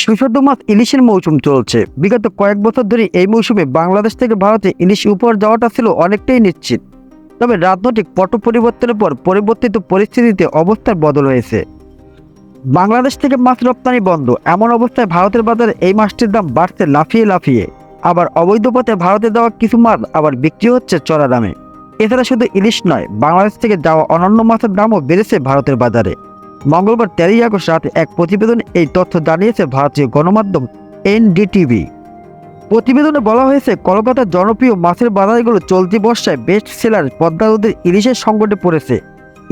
সুস্বাদু মাছ ইলিশের মৌসুম চলছে। বিগত কয়েক বছর ধরে এই মৌসুমে বাংলাদেশ থেকে ভারতে ইলিশ উপহার যাওয়াটা ছিল অনেকটাই নিশ্চিত। তবে রাজনৈতিক পট পরিবর্তনের পর পরিবর্তিত পরিস্থিতিতে অবস্থার বদল হয়েছে। বাংলাদেশ থেকে মাছ রপ্তানি বন্ধ, এমন অবস্থায় ভারতের বাজারে এই মাছটির দাম বাড়ছে লাফিয়ে লাফিয়ে। আবার অবৈধ পথে ভারতে দেওয়া কিছু মাছ আবার বিক্রি হচ্ছে চড়া দামে। এছাড়া শুধু ইলিশ নয়, বাংলাদেশ থেকে যাওয়া অন্যান্য মাছের দামও বেড়েছে ভারতের বাজারে। মঙ্গলবার তেরোই আগস্ট রাতে এক প্রতিবেদনে এই তথ্য জানিয়েছে ভারতীয় গণমাধ্যম এনডিটিভি। প্রতিবেদনে বলা হয়েছে, কলকাতার জনপ্রিয় মাছের বাজারগুলো চলতি বর্ষায় বেস্ট সেলার পদ্মা ইলিশের সংকটে পড়েছে।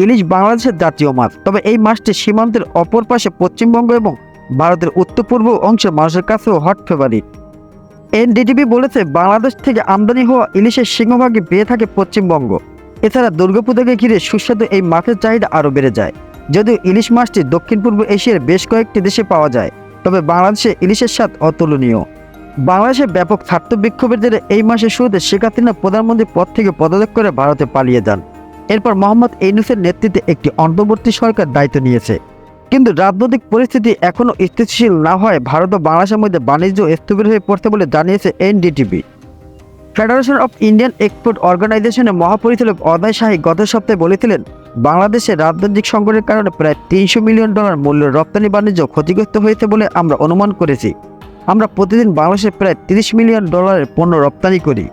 ইলিশ বাংলাদেশের জাতীয় মাছ। তবে এই মাছটি সীমান্তের অপর পাশে পশ্চিমবঙ্গ এবং ভারতের উত্তর পূর্ব অংশের মানুষের কাছেও হট ফেভারিট এনডিটিভি বলেছে, বাংলাদেশ থেকে আমদানি হওয়া ইলিশের সিংহভাগে পেয়ে থাকে পশ্চিমবঙ্গ। এছাড়া দুর্গাপূজাকে ঘিরে সুস্বাদু এই মাছের চাহিদা আরও বেড়ে যায়। যদিও ইলিশ মাছটি দক্ষিণ পূর্ব এশিয়ার বেশ কয়েকটি দেশে পাওয়া যায়, তবে বাংলাদেশে ইলিশের স্বাদ অতুলনীয়। বাংলাদেশে ব্যাপক ছাত্র বিক্ষোভের জেরে এই মাসের শুরুতে শেখ হাসিনা প্রধানমন্ত্রী পদ থেকে পদত্যাগ করে ভারতে পালিয়ে যান। এরপর মোহাম্মদ ইউনুসের নেতৃত্বে একটি অন্তর্বর্তী সরকার দায়িত্ব নিয়েছে। কিন্তু রাজনৈতিক পরিস্থিতি এখনও স্থিতিশীল না হয় ভারত ও বাংলাদেশের মধ্যে বাণিজ্য স্থবির হয়ে পড়ছে বলে জানিয়েছে NDTV. Federation of Indian export অর্গানাইজেশনের মহাপরিচালক অদয় শাহী গত সপ্তাহে বলেছিলেন বাংলাদেশে রাজনৈতিক সংকটের কারণে প্রায় তিনশো মিলিয়ন ডলার মূল্যের রপ্তানি বাণিজ্য ক্ষতিগ্রস্ত হয়েছে বলে আমরা অনুমান করেছি। আমরা প্রতিদিন বাংলাদেশে প্রায় তিরিশ মিলিয়ন ডলারের পণ্য রপ্তানি করি।